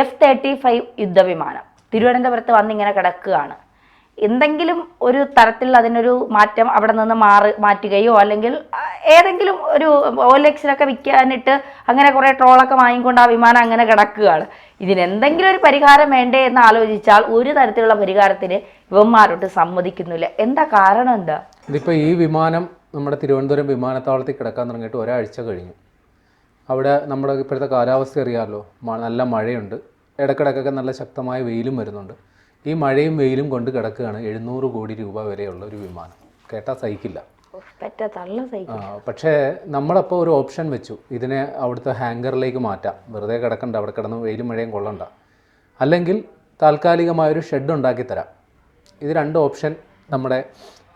F thirty five യുദ്ധവിമാനം. തിരുവനന്തപുരത്ത് വന്നിങ്ങനെ കിടക്കുകയാണ്. എന്തെങ്കിലും ഒരു തരത്തിൽ അതിനൊരു മാറ്റം അവിടെ നിന്ന് മാറി മാറ്റുകയോ അല്ലെങ്കിൽ ഏതെങ്കിലും ഒരു ഓലക്സിനൊക്കെ വിൽക്കാനിട്ട് അങ്ങനെ കുറേ ട്രോളൊക്കെ വാങ്ങിക്കൊണ്ട് ആ വിമാനം അങ്ങനെ കിടക്കുകയാണ്. ഇതിനെന്തെങ്കിലും ഒരു പരിഹാരം വേണ്ടേ എന്ന് ആലോചിച്ചാൽ ഒരു തരത്തിലുള്ള പരിഹാരത്തിന് ഇവന്മാരോട്ട് സമ്മതിക്കുന്നില്ല. എന്താ കാരണം എന്താ? ഇതിപ്പോൾ ഈ വിമാനം നമ്മുടെ തിരുവനന്തപുരം വിമാനത്താവളത്തിൽ കിടക്കാൻ തുടങ്ങിയിട്ട് ഒരാഴ്ച കഴിഞ്ഞു. അവിടെ നമ്മുടെ ഇപ്പോഴത്തെ കാലാവസ്ഥ അറിയാമല്ലോ നല്ല മഴയുണ്ട്. ഇടക്കിടക്കൊക്കെ നല്ല ശക്തമായ വെയിലും വരുന്നുണ്ട്. ഈ മഴയും വെയിലും കൊണ്ട് കിടക്കുകയാണ് എഴുന്നൂറ് കോടി രൂപ വരെയുള്ള ഒരു വിമാനം. കേട്ടാൽ സഹിക്കില്ല. പക്ഷേ നമ്മളപ്പോൾ ഒരു ഓപ്ഷൻ വെച്ചു. ഇതിനെ അവിടുത്തെ ഹാങ്കറിലേക്ക് മാറ്റാം. വെറുതെ കിടക്കണ്ട അവിടെ കിടന്ന് വെയിലും മഴയും കൊള്ളണ്ട. അല്ലെങ്കിൽ താൽക്കാലികമായൊരു ഷെഡ് ഉണ്ടാക്കി തരാം. ഇത് രണ്ട് ഓപ്ഷൻ നമ്മുടെ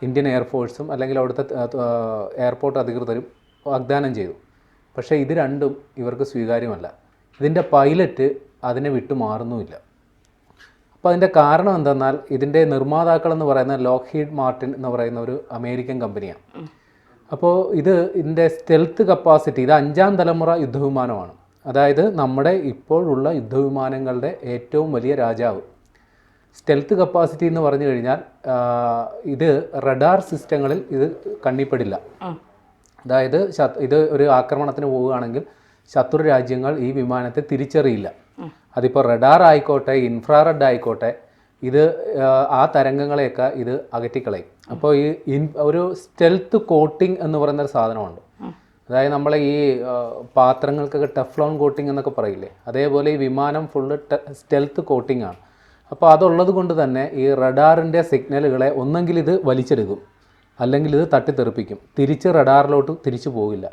ഇന്ത്യൻ എയർഫോഴ്സും അല്ലെങ്കിൽ അവിടുത്തെ എയർപോർട്ട് അധികൃതരും വാഗ്ദാനം ചെയ്തു. പക്ഷേ ഇത് രണ്ടും ഇവർക്ക് സ്വീകാര്യമല്ല. ഇതിന്റെ പൈലറ്റ് അതിനെ വിട്ടു മാറുന്നുമില്ല. അപ്പോൾ അതിന്റെ കാരണം എന്തെന്നാൽ ഇതിന്റെ നിർമ്മാതാക്കൾ എന്ന് പറയുന്ന ലോക്ക്ഹീഡ് മാർട്ടിൻ എന്ന് പറയുന്ന ഒരു അമേരിക്കൻ കമ്പനിയാണ്. അപ്പോൾ ഇത് ഇതിന്റെ സ്റ്റെൽത്ത് കപ്പാസിറ്റി ഇത് അഞ്ചാം തലമുറ യുദ്ധവിമാനമാണ്. അതായത് നമ്മുടെ ഇപ്പോഴുള്ള യുദ്ധവിമാനങ്ങളുടെ ഏറ്റവും വലിയ രാജാവ്. സ്റ്റെൽത്ത് കപ്പാസിറ്റി എന്ന് പറഞ്ഞു കഴിഞ്ഞാൽ ഇത് റഡാർ സിസ്റ്റങ്ങളിൽ ഇത് കണ്ണിപ്പെടില്ല. അതായത് ഇത് ഒരു ആക്രമണത്തിന് പോവുകയാണെങ്കിൽ ശത്രു രാജ്യങ്ങൾ ഈ വിമാനത്തെ തിരിച്ചറിയില്ല. അതിപ്പോൾ റഡാർ ആയിക്കോട്ടെ ഇൻഫ്രാറെഡ് ആയിക്കോട്ടെ ഇത് ആ, തരംഗങ്ങളെയൊക്കെ ഇത് അകറ്റിക്കളയും. അപ്പോൾ ഈ ഇൻ ഒരു സ്റ്റെൽത്ത് കോട്ടിംഗ് എന്ന് പറയുന്ന ഒരു സാധനമുണ്ട്. അതായത് നമ്മളെ ഈ പാത്രങ്ങൾക്കൊക്കെ ടെഫ്ലോൺ കോട്ടിംഗ് എന്നൊക്കെ പറയില്ലേ? അതേപോലെ ഈ വിമാനം ഫുള്ള് സ്റ്റെൽത്ത് കോട്ടിംഗ് ആണ്. അപ്പോൾ അതുള്ളത് കൊണ്ട് തന്നെ ഈ റഡാറിന്റെ സിഗ്നലുകളെ ഒന്നെങ്കിൽ ഇത് വലിച്ചെടുക്കും. അല്ലെങ്കിൽ ഇത് തട്ടിത്തെറിപ്പിക്കും. തിരിച്ച് റഡാറിലോട്ട് തിരിച്ചു പോകില്ല.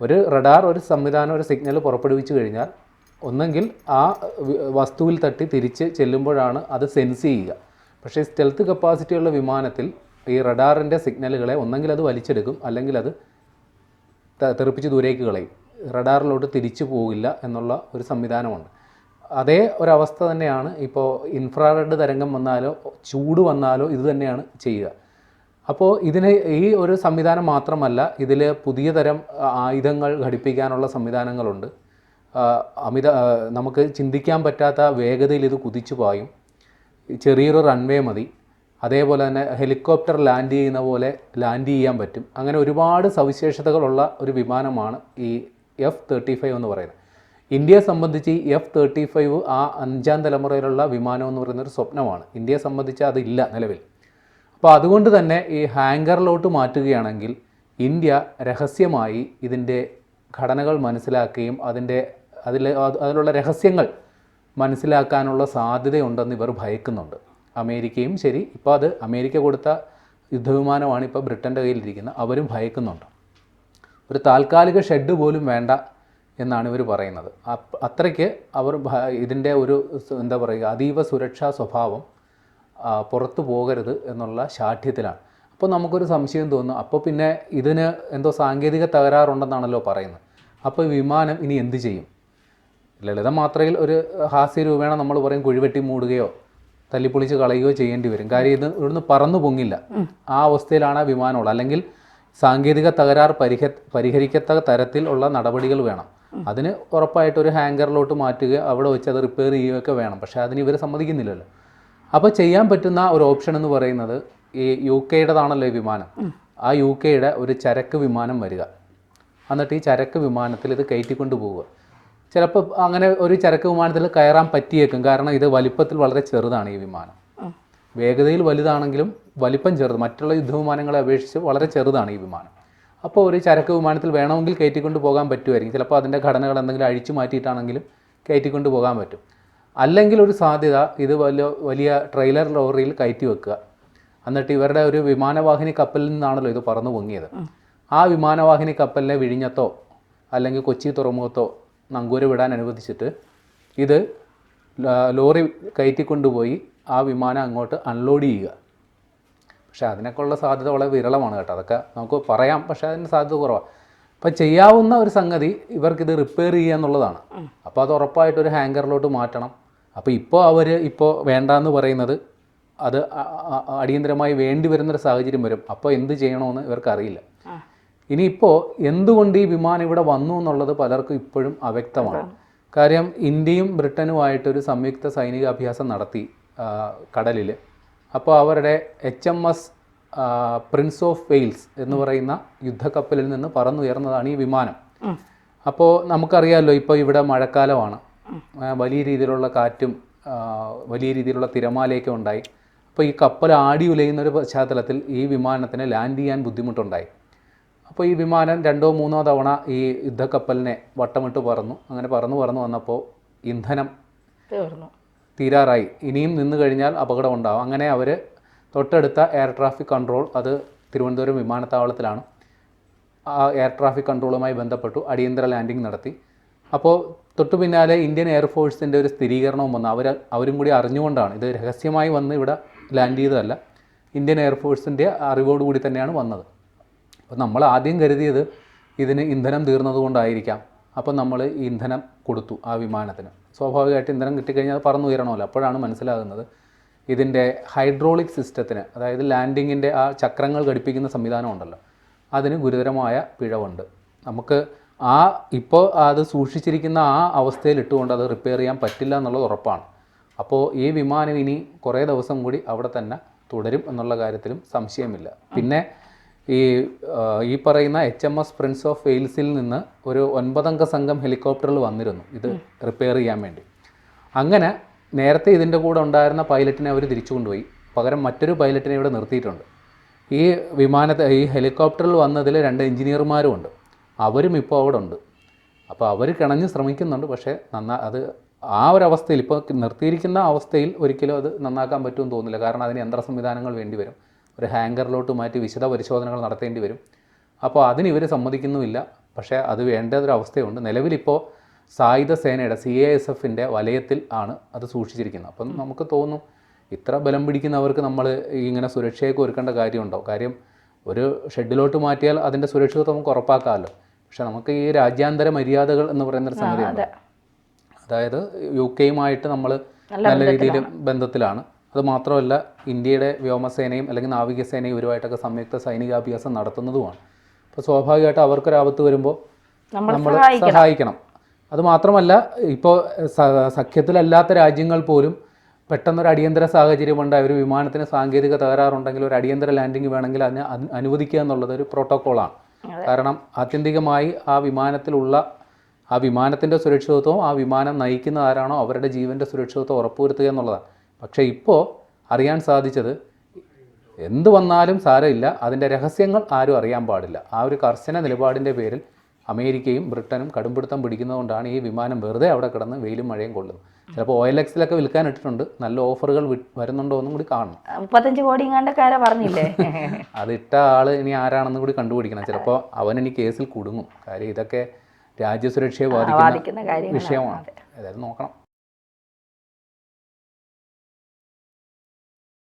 ഒരു റഡാർ ഒരു സംവിധാനം ഒരു സിഗ്നൽ പുറപ്പെടുവിച്ചു കഴിഞ്ഞാൽ ഒന്നെങ്കിൽ ആ വസ്തുവിൽ തട്ടി തിരിച്ച് ചെല്ലുമ്പോഴാണ് അത് സെൻസ് ചെയ്യുക. പക്ഷേ സ്റ്റെൽത്ത് കപ്പാസിറ്റിയുള്ള വിമാനത്തിൽ ഈ റഡാറിന്റെ സിഗ്നലുകളെ ഒന്നെങ്കിൽ അത് വലിച്ചെടുക്കും അല്ലെങ്കിൽ അത് തെറിപ്പിച്ച് ദൂരേക്ക് കളയും. റഡാറിലോട്ട് തിരിച്ചു പോകില്ല എന്നുള്ള ഒരു സംവിധാനമുണ്ട്. അതേ ഒരവസ്ഥ തന്നെയാണ് ഇപ്പോൾ ഇൻഫ്രാറെഡ് തരംഗം വന്നാലോ ചൂട് വന്നാലോ ഇത് തന്നെയാണ് ചെയ്യുക. അപ്പോൾ ഇതിന് ഈ ഒരു സംവിധാനം മാത്രമല്ല ഇതിൽ പുതിയ തരം ആയുധങ്ങൾ ഘടിപ്പിക്കാനുള്ള സംവിധാനങ്ങളുണ്ട്. അമിത നമുക്ക് ചിന്തിക്കാൻ പറ്റാത്ത വേഗതയിൽ ഇത് കുതിച്ചു പായും. ചെറിയൊരു റൺവേ മതി. അതേപോലെ തന്നെ ഹെലികോപ്റ്റർ ലാൻഡ് ചെയ്യുന്ന പോലെ ലാൻഡ് ചെയ്യാൻ പറ്റും. അങ്ങനെ ഒരുപാട് സവിശേഷതകളുള്ള ഒരു വിമാനമാണ് ഈ എഫ് തേർട്ടി ഫൈവ് എന്ന് പറയുന്നത്. ഇന്ത്യയെ സംബന്ധിച്ച് ഈ എഫ് തേർട്ടി ഫൈവ് ആ അഞ്ചാം തലമുറയിലുള്ള വിമാനം എന്ന് പറയുന്ന ഒരു സ്വപ്നമാണ്. ഇന്ത്യയെ സംബന്ധിച്ച് അതില്ല നിലവിൽ. അപ്പോൾ അതുകൊണ്ട് തന്നെ ഈ ഹാങ്കറിലോട്ട് മാറ്റുകയാണെങ്കിൽ ഇന്ത്യ രഹസ്യമായി ഇതിന്റെ ഘടനകൾ മനസ്സിലാക്കുകയും അതിന്റെ അതിൽ അതിലുള്ള രഹസ്യങ്ങൾ മനസ്സിലാക്കാനുള്ള സാധ്യതയുണ്ടെന്ന് ഇവർ ഭയക്കുന്നുണ്ട്. അമേരിക്കയും ശരി ഇപ്പോൾ അത് അമേരിക്ക കൊടുത്ത യുദ്ധവിമാനമാണ് ഇപ്പോൾ ബ്രിട്ടന്റെ കയ്യിലിരിക്കുന്നത്. അവരും ഭയക്കുന്നുണ്ട്. ഒരു താൽക്കാലിക ഷെഡ് പോലും വേണ്ട എന്നാണ് ഇവർ പറയുന്നത്. അത്രയ്ക്ക് അവർ ഇതിന്റെ ഒരു എന്താ പറയുക അതീവ സുരക്ഷാ സ്വഭാവം പുറത്തു പോകരുത് എന്നുള്ള ശാഠ്യത്തിലാണ്. അപ്പോൾ നമുക്കൊരു സംശയം തോന്നും അപ്പോൾ പിന്നെ ഇതിന് എന്തോ സാങ്കേതിക തകരാറുണ്ടെന്നാണല്ലോ പറയുന്നത്. അപ്പോൾ വിമാനം ഇനി എന്ത് ചെയ്യും? ലളിത മാത്രയിൽ ഒരു ഹാസ്യ രൂപേണ നമ്മൾ പറയും കുഴിവെട്ടി മൂടുകയോ തല്ലിപ്പൊളിച്ച് കളയുകയോ ചെയ്യേണ്ടി വരും. കാര്യം ഇത് ഇവിടുന്ന് പറന്നു പൊങ്ങില്ല. ആ അവസ്ഥയിലാണ് ആ വിമാനമുള്ളത്. അല്ലെങ്കിൽ സാങ്കേതിക തകരാർ പരിഹ പരിഹരിക്കത്തക്ക തരത്തിലുള്ള നടപടികൾ വേണം. അതിന് ഉറപ്പായിട്ട് ഒരു ഹാങ്കറിലോട്ട് മാറ്റുക അവിടെ വെച്ച് അത് റിപ്പയർ ചെയ്യുകയൊക്കെ വേണം. പക്ഷേ അതിന് ഇവർ സമ്മതിക്കുന്നില്ലല്ലോ. അപ്പോൾ ചെയ്യാൻ പറ്റുന്ന ഒരു ഓപ്ഷൻ എന്ന് പറയുന്നത് ഈ യു കെയുടേതാണല്ലോ ഈ വിമാനം. ആ യു കെയുടെ ഒരു ചരക്ക് വിമാനം വരിക. എന്നിട്ട് ഈ ചരക്ക് വിമാനത്തിൽ ഇത് കയറ്റിക്കൊണ്ട് പോവുക. ചിലപ്പോൾ അങ്ങനെ ഒരു ചരക്ക് വിമാനത്തിൽ കയറാൻ പറ്റിയേക്കും. കാരണം ഇത് വലിപ്പത്തിൽ വളരെ ചെറുതാണ് ഈ വിമാനം. വേഗതയിൽ വലുതാണെങ്കിലും വലിപ്പം ചെറുത്. മറ്റുള്ള യുദ്ധവിമാനങ്ങളെ അപേക്ഷിച്ച് വളരെ ചെറുതാണ് ഈ വിമാനം. അപ്പോൾ ഒരു ചരക്ക് വിമാനത്തിൽ വേണമെങ്കിൽ കയറ്റിക്കൊണ്ട് പോകാൻ പറ്റുമായിരിക്കും. ചിലപ്പോൾ അതിന്റെ ഘടനകൾ എന്തെങ്കിലും അഴിച്ചു മാറ്റിയിട്ടാണെങ്കിലും കയറ്റിക്കൊണ്ട് പോകാൻ പറ്റും. അല്ലെങ്കിൽ ഒരു സാധ്യത ഇത് വലിയ വലിയ ട്രെയിലർ ലോറിയിൽ കയറ്റി വെക്കുക. എന്നിട്ട് ഇവരുടെ ഒരു വിമാനവാഹിനി കപ്പലിൽ നിന്നാണല്ലോ ഇത് പറന്നു പൊങ്ങിയത്. ആ വിമാനവാഹിനി കപ്പലിനെ വിഴിഞ്ഞത്തോ അല്ലെങ്കിൽ കൊച്ചി തുറമുഖത്തോ നങ്കൂര് വിടാൻ അനുവദിച്ചിട്ട് ഇത് ലോറി കയറ്റിക്കൊണ്ടുപോയി ആ വിമാനം അങ്ങോട്ട് അൺലോഡ് ചെയ്യുക. പക്ഷേ അതിനൊക്കെയുള്ള സാധ്യത വളരെ വിരളമാണ് കേട്ടോ. അതൊക്കെ നമുക്ക് പറയാം പക്ഷെ അതിന് സാധ്യത കുറവാണ് അപ്പം ചെയ്യാവുന്ന ഒരു സംഗതി ഇവർക്കിത് റിപ്പയർ ചെയ്യുക എന്നുള്ളതാണ്. അപ്പോൾ അത് ഉറപ്പായിട്ട് ഒരു ഹാങ്കറിലോട്ട് മാറ്റണം. അപ്പോൾ ഇപ്പോൾ അവർ ഇപ്പോൾ വേണ്ടാന്ന് പറയുന്നത് അത് അടിയന്തരമായി വേണ്ടി വരുന്നൊരു സാഹചര്യം വരും. അപ്പോൾ എന്ത് ചെയ്യണമെന്ന് ഇവർക്കറിയില്ല. ഇനിയിപ്പോൾ എന്തുകൊണ്ട് ഈ വിമാനം ഇവിടെ വന്നു എന്നുള്ളത് പലർക്കും ഇപ്പോഴും അവ്യക്തമാണ്. കാര്യം ഇന്ത്യയും ബ്രിട്ടനുമായിട്ടൊരു സംയുക്ത സൈനിക അഭ്യാസം നടത്തി കടലിൽ അപ്പോൾ അവരുടെ H M S Prince of Wales എന്ന് പറയുന്ന യുദ്ധക്കപ്പലിൽ നിന്ന് പറന്നുയർന്നതാണ് ഈ വിമാനം. അപ്പോൾ നമുക്കറിയാമല്ലോ ഇപ്പോൾ ഇവിടെ മഴക്കാലമാണ്. വലിയ രീതിയിലുള്ള കാറ്റും വലിയ രീതിയിലുള്ള തിരമാലയൊക്കെ ഉണ്ടായി. അപ്പോൾ ഈ കപ്പൽ ആടി ഉലയുന്ന ഒരു പശ്ചാത്തലത്തിൽ ഈ വിമാനത്തിന് ലാൻഡ് ചെയ്യാൻ ബുദ്ധിമുട്ടുണ്ടായി. അപ്പോൾ ഈ വിമാനം രണ്ടോ മൂന്നോ തവണ ഈ യുദ്ധക്കപ്പലിനെ വട്ടമിട്ട് പറന്നു. അങ്ങനെ പറന്നു പറന്നു വന്നപ്പോൾ ഇന്ധനം തീർന്നു. തീരാറായി. ഇനിയും നിന്ന് കഴിഞ്ഞാൽ അപകടം ഉണ്ടാവും. അങ്ങനെ അവർ തൊട്ടടുത്ത എയർ ട്രാഫിക് കൺട്രോൾ അത് തിരുവനന്തപുരം വിമാനത്താവളത്തിലാണ് ആ എയർ ട്രാഫിക് കൺട്രോളുമായി ബന്ധപ്പെട്ടു അടിയന്തര ലാൻഡിംഗ് നടത്തി. അപ്പോൾ തൊട്ടു പിന്നാലെ ഇന്ത്യൻ എയർഫോഴ്സിന്റെ ഒരു സ്ഥിരീകരണവും വന്നു അവർ അവരും കൂടി അറിഞ്ഞുകൊണ്ടാണ്. ഇത് രഹസ്യമായി വന്ന് ഇവിടെ ലാൻഡ് ചെയ്തതല്ല. ഇന്ത്യൻ എയർഫോഴ്സിന്റെ അറിവോടുകൂടി തന്നെയാണ് വന്നത്. അപ്പോൾ നമ്മൾ ആദ്യം കരുതിയത് ഇതിന് ഇന്ധനം തീർന്നതുകൊണ്ടായിരിക്കാം. അപ്പോൾ നമ്മൾ ഇന്ധനം കൊടുത്തു ആ വിമാനത്തിന്. സ്വാഭാവികമായിട്ട് ഇന്ധനം കിട്ടിക്കഴിഞ്ഞാൽ അത് പറന്നുയരണമല്ലോ. അപ്പോഴാണ് മനസ്സിലാകുന്നത് ഇതിന്റെ ഹൈഡ്രോളിക് സിസ്റ്റത്തിന് അതായത് ലാൻഡിങ്ങിന്റെ ആ ചക്രങ്ങൾ ഘടിപ്പിക്കുന്ന സംവിധാനം ഉണ്ടല്ലോ അതിന് ഗുരുതരമായ പിഴവുണ്ട്. നമുക്ക് ആ ഇപ്പോൾ അത് സൂക്ഷിച്ചിരിക്കുന്ന ആ അവസ്ഥയിൽ ഇട്ടുകൊണ്ട് അത് റിപ്പയർ ചെയ്യാൻ പറ്റില്ല എന്നുള്ളത് ഉറപ്പാണ്. അപ്പോൾ ഈ വിമാനം ഇനി കുറേ ദിവസം കൂടി അവിടെ തന്നെ തുടരും എന്നുള്ള കാര്യത്തിലും സംശയമില്ല. പിന്നെ ഈ ഈ പറയുന്ന H M S Prince of വെയിൽസിൽ നിന്ന് ഒരു ഒൻപതംഗ സംഘം ഹെലികോപ്റ്ററിൽ വന്നിരുന്നു. ഇത് റിപ്പയർ ചെയ്യാൻ വേണ്ടി. അങ്ങനെ നേരത്തെ ഇതിന്റെ കൂടെ ഉണ്ടായിരുന്ന പൈലറ്റിനെ അവർ തിരിച്ചു കൊണ്ടുപോയി. പകരം മറ്റൊരു പൈലറ്റിനെ ഇവിടെ നിർത്തിയിട്ടുണ്ട്. ഈ വിമാനത്തെ ഈ ഹെലികോപ്റ്ററിൽ വന്നതിൽ രണ്ട് എഞ്ചിനീയർമാരും ഉണ്ട് അവരും ഇപ്പോൾ അവിടെ ഉണ്ട് അപ്പോൾ അവർ കിണഞ്ഞ് ശ്രമിക്കുന്നുണ്ട്. പക്ഷേ നന്നാ അത് ആ ഒരു അവസ്ഥയിൽ ഇപ്പോൾ നിർത്തിയിരിക്കുന്ന അവസ്ഥയിൽ ഒരിക്കലും അത് നന്നാക്കാൻ പറ്റുമെന്ന് തോന്നില്ല കാരണം അതിന് യന്ത്ര സംവിധാനങ്ങൾ വേണ്ടി വരും. ഒരു ഹാങ്കറിലോട്ട് മാറ്റി വിശദ പരിശോധനകൾ നടത്തേണ്ടി വരും. അപ്പോൾ അതിന് ഇവർ സമ്മതിക്കുന്നുമില്ല. പക്ഷേ അത് വേണ്ടതൊരു അവസ്ഥയുണ്ട് നിലവിലിപ്പോൾ സായുധ സേനയുടെ സി എ എസ് എഫിന്റെ വലയത്തിൽ ആണ് അത് സൂക്ഷിച്ചിരിക്കുന്നത്. അപ്പം നമുക്ക് തോന്നും ഇത്ര ബലം പിടിക്കുന്നവർക്ക് നമ്മൾ ഇങ്ങനെ സുരക്ഷയൊക്കെ ഒരുക്കേണ്ട കാര്യമുണ്ടോ? കാര്യം ഒരു ഷെഡിലോട്ട് മാറ്റിയാൽ അതിന്റെ സുരക്ഷിതത്വം നമുക്ക് ഉറപ്പാക്കാമല്ലോ. പക്ഷെ നമുക്ക് ഈ രാജ്യാന്തര മര്യാദകൾ എന്ന് പറയുന്ന ഒരു സംഗതിയുണ്ട്. അതായത് യു കെയുമായിട്ട് നമ്മൾ നല്ല രീതിയിൽ ബന്ധത്തിലാണ്. അത് മാത്രമല്ല ഇന്ത്യയുടെ വ്യോമസേനയും അല്ലെങ്കിൽ നാവികസേനയും ഇവരുമായിട്ടൊക്കെ സംയുക്ത സൈനികാഭ്യാസം നടത്തുന്നതുമാണ്. അപ്പോൾ സ്വാഭാവികമായിട്ട് അവർക്കൊരാപത്ത് വരുമ്പോൾ നമ്മൾ സഹായിക്കണം. അത് മാത്രമല്ല ഇപ്പോൾ സഖ്യത്തിലല്ലാത്ത രാജ്യങ്ങൾ പോലും പെട്ടെന്നൊരു അടിയന്തര സാഹചര്യമുണ്ടായി ഒരു വിമാനത്തിന് സാങ്കേതിക തകരാറുണ്ടെങ്കിൽ ഒരു അടിയന്തര ലാൻഡിംഗ് വേണമെങ്കിൽ അതിനെ അന്- അനുവദിക്കുക എന്നുള്ളത് ഒരു പ്രോട്ടോക്കോളാണ്. കാരണം ആത്യന്തികമായി ആ വിമാനത്തിലുള്ള ആ വിമാനത്തിന്റെ സുരക്ഷിതത്വവും ആ വിമാനം നയിക്കുന്ന ആരാണോ അവരുടെ ജീവന്റെ സുരക്ഷിതത്വം ഉറപ്പുവരുത്തുക എന്നുള്ളതാണ്. പക്ഷേ ഇപ്പോൾ അറിയാൻ സാധിച്ചത് എന്ത് വന്നാലും സാരമില്ല. അതിന്റെ രഹസ്യങ്ങൾ ആരും അറിയാൻ പാടില്ല. ആ ഒരു കർശന നിലപാടിന്റെ പേരിൽ അമേരിക്കയും ബ്രിട്ടനും കടുംപിടുത്തം പിടിക്കുന്നതുകൊണ്ടാണ് ഈ വിമാനം വെറുതെ അവിടെ കിടന്ന് വെയിലും മഴയും കൊള്ളുന്നത്. ചിലപ്പോൾ ഓയിൽ എക്സിലൊക്കെ വിൽക്കാൻ ഇട്ടിട്ടുണ്ട് നല്ല ഓഫറുകൾ വരുന്നുണ്ടോ എന്നും കൂടി കാണണം. മുപ്പത്തഞ്ച് കോടി ഇങ്ങാണ്ടക്കാരെ പറഞ്ഞില്ലേ? അത് ഇട്ട ആൾ ഇനി ആരാണെന്ന് കൂടി കണ്ടുപിടിക്കണം. ചിലപ്പോൾ അവൻ ഇനി കേസിൽ കുടുങ്ങും. കാര്യം ഇതൊക്കെ രാജ്യസുരക്ഷയെ ബാധിക്കുന്ന വിഷയമാണ്. അതായത് നോക്കണം.